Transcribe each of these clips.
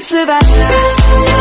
Survive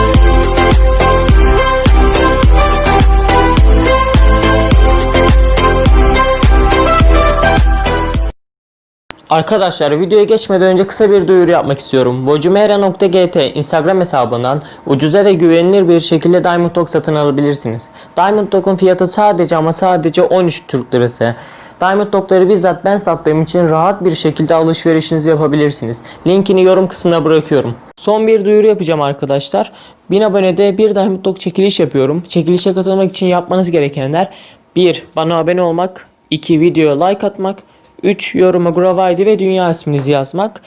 Arkadaşlar videoya geçmeden önce kısa bir duyuru yapmak istiyorum. Vocumera.gt Instagram hesabından ucuza ve güvenilir bir şekilde Diamond Dog satın alabilirsiniz. Diamond Dog'un fiyatı sadece ama sadece 13 Türk Lirası. Diamond Dog'ları bizzat ben sattığım için rahat bir şekilde alışverişinizi yapabilirsiniz. Linkini yorum kısmına bırakıyorum. Son bir duyuru yapacağım arkadaşlar. 1000 abonede bir Diamond Dog çekiliş yapıyorum. Çekilişe katılmak için yapmanız gerekenler 1. Bana abone olmak 2. Videoya like atmak 3. Yoruma ID ve dünya isminizi yazmak.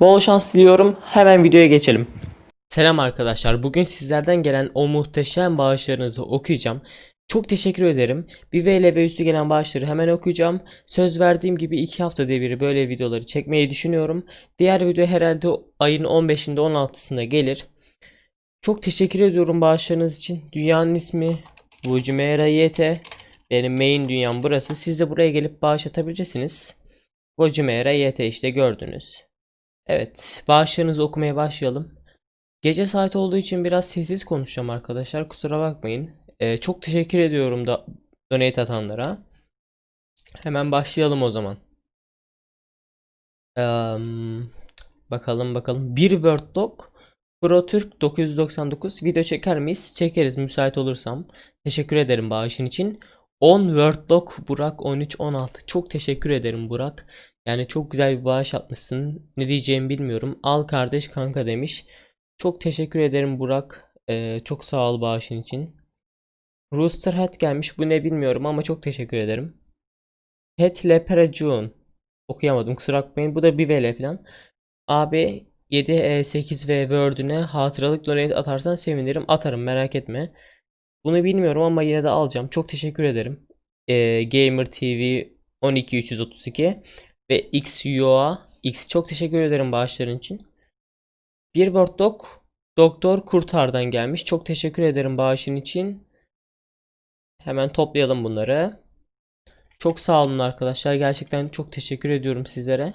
Bol şans diliyorum. Hemen videoya geçelim. Selam arkadaşlar. Bugün sizlerden gelen o muhteşem bağışlarınızı okuyacağım. Çok teşekkür ederim. Bir VL ve üstü gelen bağışları hemen okuyacağım. Söz verdiğim gibi 2 haftada bir böyle videoları çekmeyi düşünüyorum. Diğer video herhalde ayın 15'inde 16'sında gelir. Çok teşekkür ediyorum bağışlarınız için. Dünyanın ismi Vucumera YT. Benim main dünyam burası. Siz de buraya gelip bağış atabilirsiniz. Vucumera YT işte gördünüz. Evet, bağışlarınızı okumaya başlayalım. Gece saati olduğu için biraz sessiz konuşacağım arkadaşlar. Kusura bakmayın. Ee, çok teşekkür ediyorum da donate atanlara. Hemen başlayalım o zaman. Eee, bakalım bakalım. Bir Word Doc Pro Türk 999 video çeker miyiz? Çekeriz müsait olursam. Teşekkür ederim bağışın için. 10 Word Doc Burak 13 16. Çok teşekkür ederim Burak. Yani çok güzel bir bağış atmışsın. Ne diyeceğimi bilmiyorum. Al kardeş kanka demiş. Çok teşekkür ederim Burak. Ee, çok sağ ol bağışın için. Rooster Hat gelmiş. Bu ne bilmiyorum ama çok teşekkür ederim. Het Lepere June. Okuyamadım kusura bakmayın. Bu da bir VL falan. Abi 7E8V Word'üne hatıralık donate atarsan sevinirim. Atarım merak etme. Bunu bilmiyorum ama yine de alacağım. Çok teşekkür ederim. Ee, Gamer TV 12332 ve XUA X çok teşekkür ederim bağışların için. Bir Word Doc Doktor Kurtar'dan gelmiş. Çok teşekkür ederim bağışın için. Hemen toplayalım bunları. Çok sağ olun arkadaşlar. Gerçekten çok teşekkür ediyorum sizlere.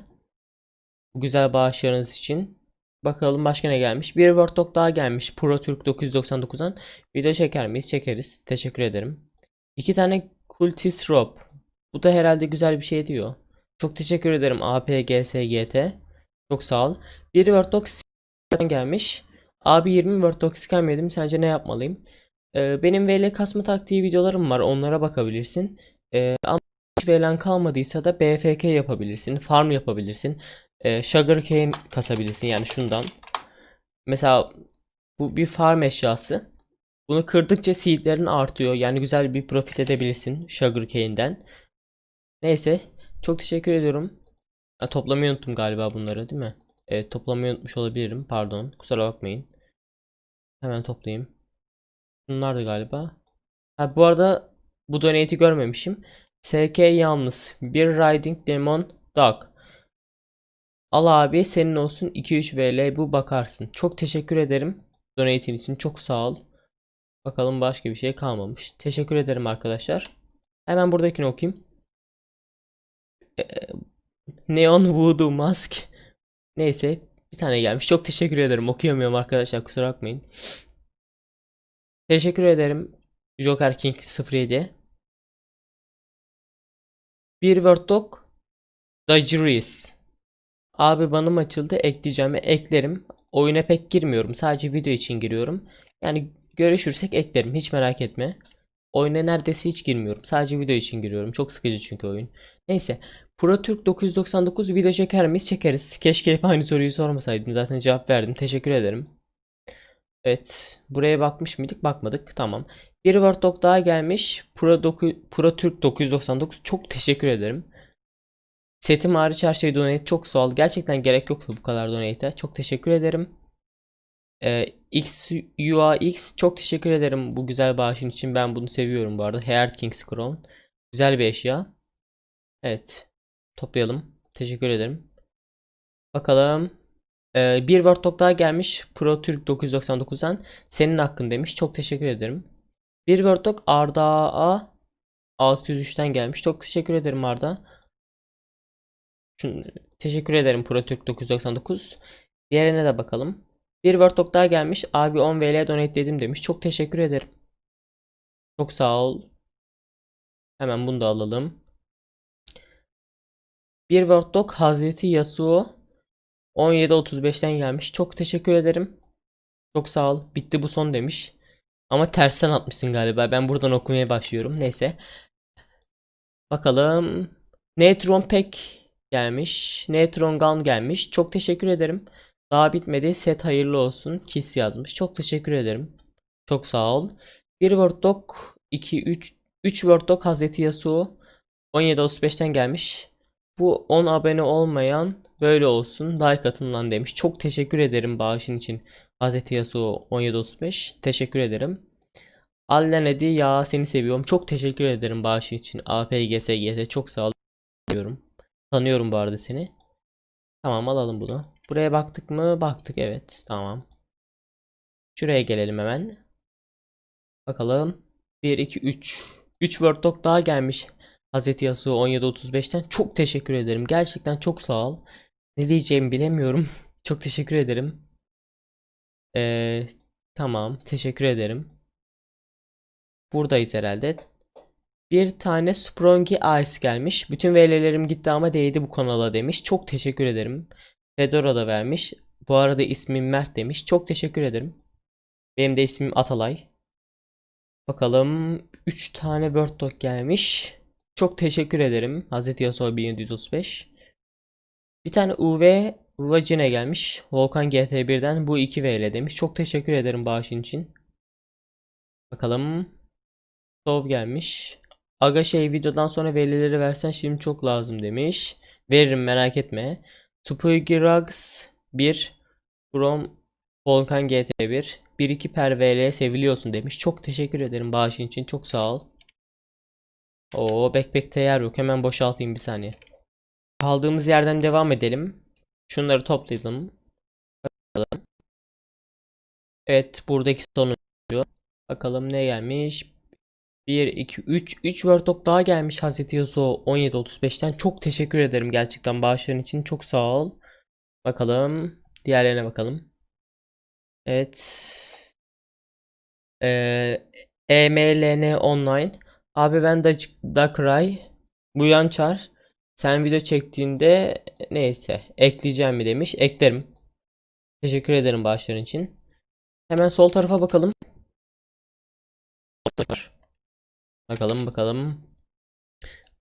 Bu güzel bağışlarınız için. Bakalım başka ne gelmiş. Bir Word Doc daha gelmiş. Pro Türk 999'dan. Video çeker miyiz? Çekeriz. Teşekkür ederim. İki tane Cultist Rob. Bu da herhalde güzel bir şey diyor. Çok teşekkür ederim APGSGT. Çok sağ ol. Bir Word Doc gelmiş. Abi 20 Word Doc scam yedim. Sence ne yapmalıyım? Ee, benim VL kasma taktiği videolarım var. Onlara bakabilirsin. Ee, ama hiç VL'n kalmadıysa da BFK yapabilirsin. Farm yapabilirsin. Ee, Sugarcane kasabilirsin. Yani şundan. Mesela bu bir farm eşyası. Bunu kırdıkça seedlerin artıyor. Yani güzel bir profit edebilirsin Sugarcane'den. Neyse. Çok teşekkür ediyorum. Ha, toplamayı unuttum galiba bunları değil mi? Evet toplamayı unutmuş olabilirim. Pardon. Kusura bakmayın. Hemen toplayayım. Bunlar da galiba. Ha, bu arada bu donate'i görmemişim. SK yalnız. Bir Riding Demon Dog. Al abi senin olsun 2-3 VL bu bakarsın. Çok teşekkür ederim. Donate'in için çok sağ ol. Bakalım başka bir şey kalmamış. Teşekkür ederim arkadaşlar. Hemen buradakini okuyayım. Ee, Neon Voodoo Mask. Neyse bir tane gelmiş. Çok teşekkür ederim. Okuyamıyorum arkadaşlar kusura bakmayın. Teşekkür ederim. Joker King 07. Bir Word Doc. Dodgeries. Abi banım açıldı. Ekleyeceğim ve eklerim. Oyuna pek girmiyorum. Sadece video için giriyorum. Yani görüşürsek eklerim. Hiç merak etme. Oyuna neredeyse hiç girmiyorum. Sadece video için giriyorum. Çok sıkıcı çünkü oyun. Neyse. Pro Türk 999 video çeker miyiz? Çekeriz. Keşke hep aynı soruyu sormasaydım. Zaten cevap verdim. Teşekkür ederim. Evet. Buraya bakmış mıydık? Bakmadık. Tamam. Bir Word Doc daha gelmiş. Pro, Pro Türk 999. Çok teşekkür ederim. Setim hariç her şey donate çok sağ ol. Gerçekten gerek yoktu bu kadar donate'e. Çok teşekkür ederim. Ee, XUAX çok teşekkür ederim bu güzel bağışın için. Ben bunu seviyorum bu arada. Hair King's Crown. Güzel bir eşya. Evet. Toplayalım. Teşekkür ederim. Bakalım. Ee, bir Word Doc daha gelmiş. Pro Türk 999'dan. Senin hakkın demiş. Çok teşekkür ederim. Bir Word Doc Arda A 603'ten gelmiş. Çok teşekkür ederim Arda. Şunu, Teşekkür ederim ProTürk 999. Diğerine de bakalım. Bir Wordtalk daha gelmiş. Abi 10 VL donate dedim demiş. Çok teşekkür ederim. Çok sağ ol. Hemen bunu da alalım. Bir Wordtalk Hazreti Yasuo 17.35'ten gelmiş. Çok teşekkür ederim. Çok sağ ol. Bitti bu son demiş. Ama tersten atmışsın galiba. Ben buradan okumaya başlıyorum. Neyse. Bakalım. Neutron Pack gelmiş. Neutron Gun gelmiş. Çok teşekkür ederim. Daha bitmedi. Set hayırlı olsun. Kiss yazmış. Çok teşekkür ederim. Çok sağ ol. Bir Word Doc 2 3 3 Word Doc Hazreti Yasuo 17.35'ten gelmiş. Bu 10 abone olmayan böyle olsun. Like atın lan demiş. Çok teşekkür ederim bağışın için. Hazreti Yasuo 17.35. Teşekkür ederim. Allen Edi ya seni seviyorum. Çok teşekkür ederim bağışın için. APGSGS çok sağ ol. Diyorum. Tanıyorum bu arada seni. Tamam alalım bunu. Buraya baktık mı? Baktık evet. Tamam. Şuraya gelelim hemen. Bakalım. 1 2 3. 3 Word Doc daha gelmiş. Hazreti Yasuo 17.35'ten çok teşekkür ederim. Gerçekten çok sağ ol. Ne diyeceğimi bilemiyorum. çok teşekkür ederim. Ee, tamam. Teşekkür ederim. Buradayız herhalde. Bir tane Sprongy Ice gelmiş. Bütün VL'lerim gitti ama değdi bu kanala demiş. Çok teşekkür ederim. Fedora da vermiş. Bu arada ismim Mert demiş. Çok teşekkür ederim. Benim de ismim Atalay. Bakalım 3 tane Word Doc gelmiş. Çok teşekkür ederim. Hazreti Yasuo 1735. Bir tane UV Vagine gelmiş. Volkan GT1'den bu 2 VL demiş. Çok teşekkür ederim bağışın için. Bakalım. Sov gelmiş. Aga şey videodan sonra VL'leri versen şimdi çok lazım demiş. Veririm merak etme. Spuygirox 1 From Volkan GT1 1-2 per VL seviliyorsun demiş. Çok teşekkür ederim bağışın için. Çok sağ ol. Oo backpack'te yer yok. Hemen boşaltayım bir saniye. Kaldığımız yerden devam edelim. Şunları toplayalım. Bakalım. Evet buradaki sonuncu. Bakalım ne gelmiş. 1, 2, 3. 3 Word Doc daha gelmiş Hazreti Yasuo 17.35'ten. Çok teşekkür ederim gerçekten bağışların için. Çok sağ ol. Bakalım. Diğerlerine bakalım. Evet. Ee, EMLN Online. Abi ben da Dakray. Bu Yançar. Sen video çektiğinde neyse ekleyeceğim mi demiş. Eklerim. Teşekkür ederim bağışların için. Hemen sol tarafa bakalım. Bakalım bakalım.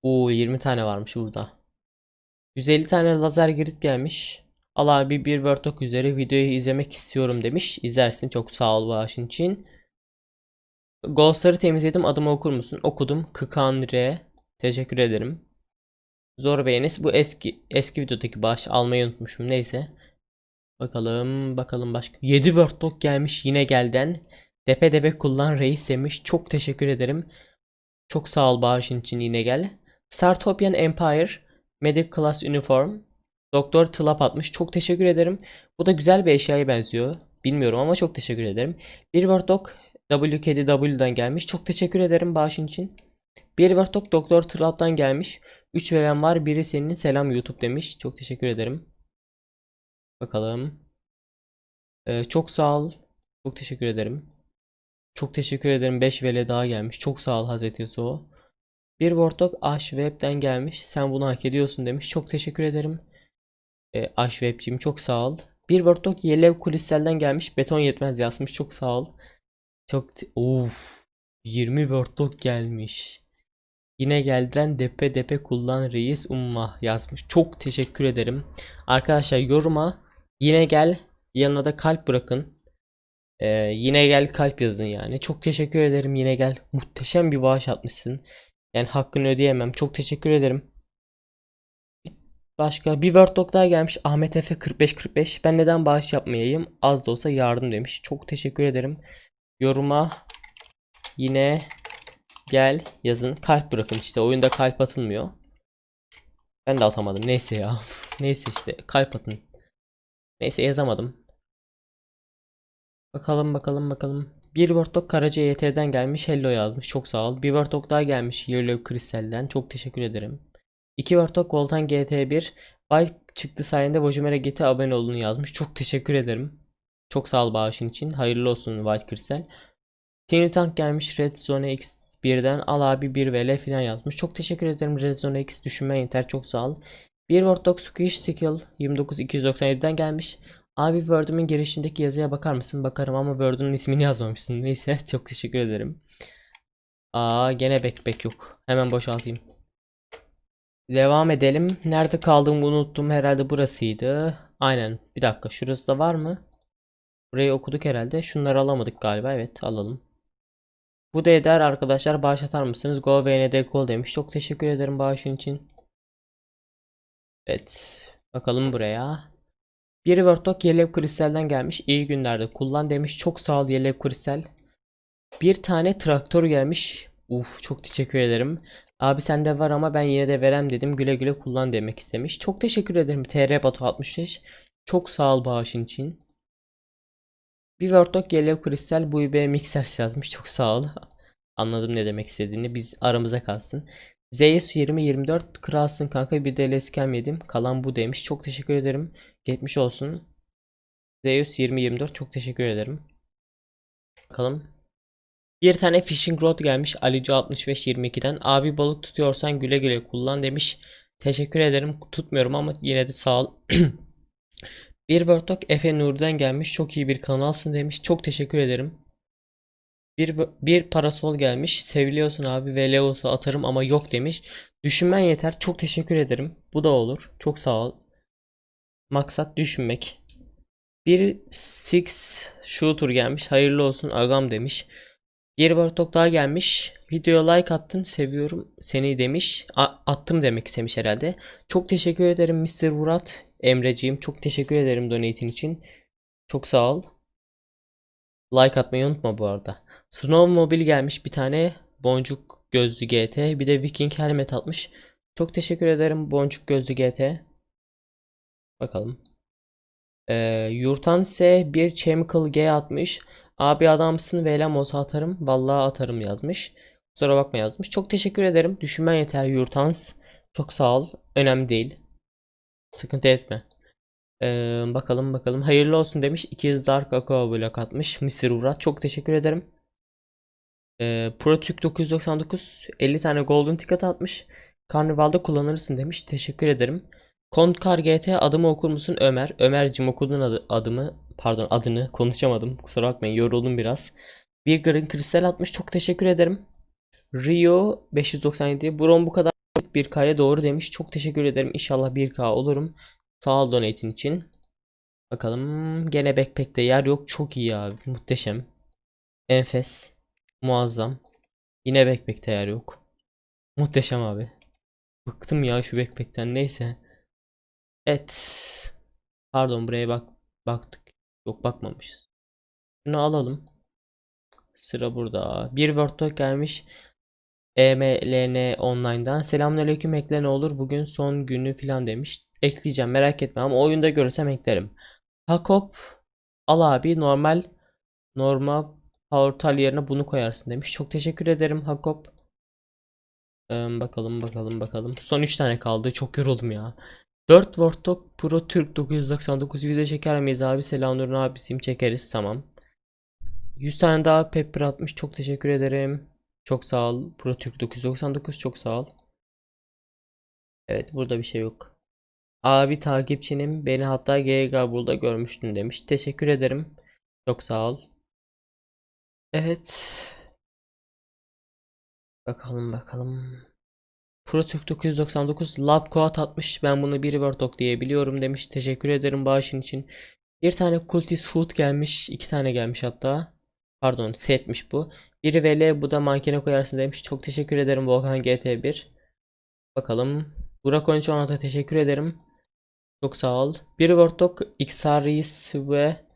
Oo 20 tane varmış burada. 150 tane lazer grid gelmiş. Al abi bir doc üzeri videoyu izlemek istiyorum demiş. İzlersin çok sağ ol bağışın için. Ghostları temizledim adımı okur musun? Okudum. Kıkan R. Teşekkür ederim. Zor beğenis. Bu eski eski videodaki bağış almayı unutmuşum. Neyse. Bakalım bakalım başka. 7 Word doc gelmiş yine gelden. Depe depe kullan reis demiş. Çok teşekkür ederim. Çok sağ ol bağışın için yine gel. Startopian Empire Medic Class Uniform Doktor Tlap atmış. Çok teşekkür ederim. Bu da güzel bir eşyaya benziyor. Bilmiyorum ama çok teşekkür ederim. Bir Word Doc WKDW'dan gelmiş. Çok teşekkür ederim bağışın için. Bir Word Doc Doktor Tlap'tan gelmiş. 3 veren var. Biri senin selam YouTube demiş. Çok teşekkür ederim. Bakalım. Ee, çok sağ ol. Çok teşekkür ederim. Çok teşekkür ederim. 5 VL daha gelmiş. Çok sağ ol Hazreti Yasuo. Bir Warthog Ash Web'den gelmiş. Sen bunu hak ediyorsun demiş. Çok teşekkür ederim. E, Ash Web'cim çok sağ ol. Bir Warthog Yelev Kulissel'den gelmiş. Beton yetmez yazmış. Çok sağ ol. Çok Uf. 20 Warthog gelmiş. Yine gelden depe depe kullan reis umma yazmış. Çok teşekkür ederim. Arkadaşlar yoruma yine gel yanına da kalp bırakın. Ee, yine gel kalp yazın yani. Çok teşekkür ederim yine gel. Muhteşem bir bağış atmışsın. Yani hakkını ödeyemem. Çok teşekkür ederim. Başka bir Word doc daha gelmiş. Ahmet Efe 4545. Ben neden bağış yapmayayım? Az da olsa yardım demiş. Çok teşekkür ederim. Yoruma yine gel yazın. Kalp bırakın işte. Oyunda kalp atılmıyor. Ben de atamadım. Neyse ya. Neyse işte kalp atın. Neyse yazamadım. Bakalım bakalım bakalım. Bir Word doc Karaca YT'den gelmiş. Hello yazmış. Çok sağ ol. Bir Word doc daha gelmiş. Yellow Crystal'den. Çok teşekkür ederim. İki Word doc Voltan GT1 Bay çıktı sayende Vojumer'e GT abone olduğunu yazmış. Çok teşekkür ederim. Çok sağ ol bağışın için. Hayırlı olsun White Crystal. Tiny Tank gelmiş Red Zone X1'den al abi 1 VL falan yazmış. Çok teşekkür ederim Red Zone X düşünmen yeter çok sağ ol. Bir Warthog Squish Skill 29297'den gelmiş. Abi Word'ümün girişindeki yazıya bakar mısın? Bakarım ama Word'un ismini yazmamışsın. Neyse çok teşekkür ederim. Aa gene backpack yok. Hemen boşaltayım. Devam edelim. Nerede kaldığımı unuttum. Herhalde burasıydı. Aynen. Bir dakika. Şurası da var mı? Burayı okuduk herhalde. Şunları alamadık galiba. Evet alalım. Bu da eder arkadaşlar. Bağış atar mısınız? Go VND Call demiş. Çok teşekkür ederim bağışın için. Evet. Bakalım buraya. Bir Warthog Yellow Kristal'den gelmiş. İyi günlerde kullan demiş. Çok sağ ol Yellow Kristal. Bir tane traktör gelmiş. Uf çok teşekkür ederim. Abi sende var ama ben yine de verem dedim. Güle güle kullan demek istemiş. Çok teşekkür ederim TR Batu 65. Çok sağ ol bağışın için. Bir Warthog Yellow Crystal bu be Mixers yazmış. Çok sağ ol. Anladım ne demek istediğini. Biz aramıza kalsın. Zeus 2024 kralsın kanka bir de leskem yedim. Kalan bu demiş. Çok teşekkür ederim. Geçmiş olsun. Zeus 2024 çok teşekkür ederim. Bakalım. Bir tane fishing rod gelmiş Alico 6522'den. Abi balık tutuyorsan güle güle kullan demiş. Teşekkür ederim. Tutmuyorum ama yine de sağ ol. bir Warthog Efe Nuri'den gelmiş. Çok iyi bir kanalsın demiş. Çok teşekkür ederim. Bir, bir parasol gelmiş. Seviliyorsun abi ve Leos'a atarım ama yok demiş. Düşünmen yeter. Çok teşekkür ederim. Bu da olur. Çok sağ ol. Maksat düşünmek. Bir Six Shooter gelmiş. Hayırlı olsun agam demiş. Bir Bartok daha gelmiş. Videoya like attın. Seviyorum seni demiş. A- attım demek istemiş herhalde. Çok teşekkür ederim Mr. Murat. Emreciğim çok teşekkür ederim donate'in için. Çok sağ ol. Like atmayı unutma bu arada. Snowmobile gelmiş bir tane. Boncuk gözlü GT. Bir de Viking helmet atmış. Çok teşekkür ederim Boncuk gözlü GT. Bakalım. Ee, Yurtan S bir Chemical G atmış. Abi adamsın Velem olsa atarım. Vallahi atarım yazmış. Kusura bakma yazmış. Çok teşekkür ederim. Düşünmen yeter Yurtans. Çok sağ ol. Önemli değil. Sıkıntı etme. Ee, bakalım bakalım. Hayırlı olsun demiş. İkiz Dark Aqua blok atmış. Mr. Urat. Çok teşekkür ederim. Ee, ProTürk 999 50 tane golden ticket atmış. Karnival'da kullanırsın demiş. Teşekkür ederim. Kontkar GT adımı okur musun Ömer? Ömercim okudun adı, adımı pardon adını konuşamadım kusura bakmayın yoruldum biraz. Bir Green Kristal atmış çok teşekkür ederim. Rio 597 Brom bu kadar 1K'ya doğru demiş çok teşekkür ederim İnşallah 1K olurum. Sağ ol donate'in için. Bakalım gene backpack'te yer yok çok iyi abi muhteşem. Enfes muazzam. Yine backpack'te yer yok. Muhteşem abi. Bıktım ya şu backpack'ten neyse. Evet. Pardon buraya bak baktık. Yok bakmamışız. Şunu alalım. Sıra burada. Bir Word'da gelmiş. EMLN online'dan. Selamünaleyküm ekle ne olur. Bugün son günü falan demiş. Ekleyeceğim merak etme ama oyunda görürsem eklerim. Hakop al abi normal normal portal yerine bunu koyarsın demiş. Çok teşekkür ederim Hakop. Ee, bakalım bakalım bakalım. Son 3 tane kaldı. Çok yoruldum ya. 4 Warthog Pro Türk 999 video çeker miyiz abi? Selamünaleyküm abisiyim çekeriz tamam. 100 tane daha pepper atmış. Çok teşekkür ederim. Çok sağ ol. Pro Türk 999 çok sağ ol. Evet burada bir şey yok. Abi takipçinim beni hatta GG burada görmüştün demiş. Teşekkür ederim. Çok sağ ol. Evet. Bakalım bakalım. ProTürk 999 Lab Quad atmış. Ben bunu bir Wordog diye biliyorum demiş. Teşekkür ederim bağışın için. Bir tane Cultist Food gelmiş. iki tane gelmiş hatta. Pardon setmiş bu. Biri VL bu da mankene koyarsın demiş. Çok teşekkür ederim Volkan GT1. Bakalım. Burak 1316 teşekkür ederim. Çok sağ ol. Bir Wordog XR Reis ve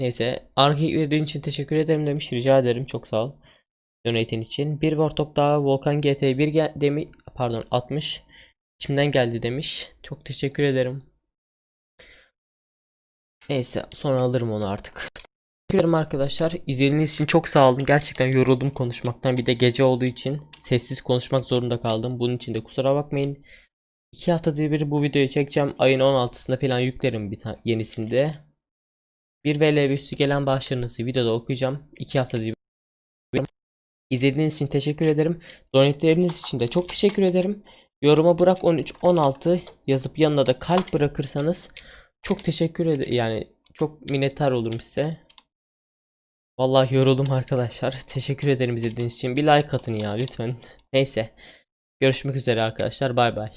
neyse. Arkeiklerin için teşekkür ederim demiş. Rica ederim. Çok sağ ol. Donate'in için. Bir Warthog daha Volkan GT1 gel demi pardon 60 içimden geldi demiş. Çok teşekkür ederim. Neyse sonra alırım onu artık. Teşekkür ederim arkadaşlar. İzlediğiniz için çok sağ olun. Gerçekten yoruldum konuşmaktan. Bir de gece olduğu için sessiz konuşmak zorunda kaldım. Bunun için de kusura bakmayın. 2 haftada bir bu videoyu çekeceğim. Ayın 16'sında falan yüklerim bir yenisinde. 1 VL üstü gelen bağışlarınızı videoda okuyacağım. 2 haftada bir İzlediğiniz için teşekkür ederim. Donetleriniz için de çok teşekkür ederim. Yoruma Burak 13 16 yazıp yanına da kalp bırakırsanız çok teşekkür ederim. Yani çok minnettar olurum size. Vallahi yoruldum arkadaşlar. Teşekkür ederim izlediğiniz için. Bir like atın ya lütfen. Neyse. Görüşmek üzere arkadaşlar. Bay bay.